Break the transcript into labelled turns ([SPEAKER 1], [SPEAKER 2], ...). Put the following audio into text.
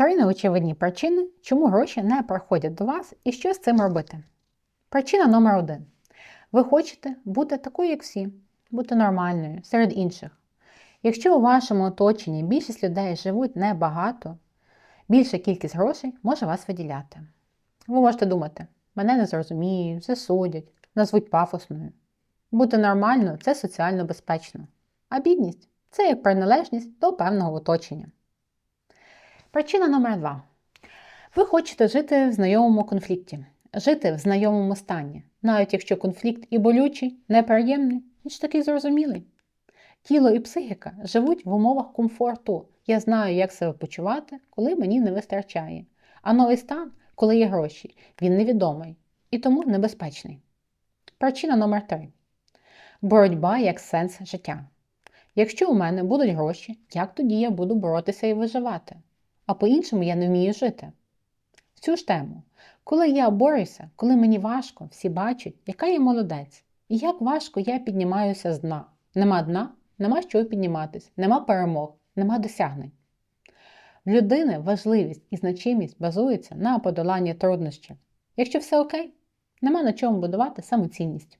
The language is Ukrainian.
[SPEAKER 1] Три неочевидні причини, чому гроші не приходять до вас і що з цим робити. Причина номер один. Ви хочете бути такою, як всі, бути нормальною серед інших. Якщо у вашому оточенні більшість людей живуть небагато, більша кількість грошей може вас виділяти. Ви можете думати, мене не зрозуміють, засудять, назвуть пафосною. Бути нормально це соціально безпечно, а бідність це як приналежність до певного оточення. Причина номер два. Ви хочете жити в знайомому конфлікті, жити в знайомому стані, навіть якщо конфлікт і болючий, неприємний, він ж такий зрозумілий. Тіло і психіка живуть в умовах комфорту. Я знаю, як себе почувати, коли мені не вистачає. А новий стан, коли є гроші, він невідомий і тому небезпечний. Причина номер три. Боротьба як сенс життя. Якщо у мене будуть гроші, як тоді я буду боротися і виживати? А по-іншому я не вмію жити. В цю ж тему, коли я борюся, коли мені важко, всі бачать, яка я молодець, і як важко я піднімаюся з дна. Нема дна, нема чого підніматись, нема перемог, нема досягнень. В людини важливість і значимість базуються на подоланні труднощів. Якщо все окей, нема на чому будувати самоцінність.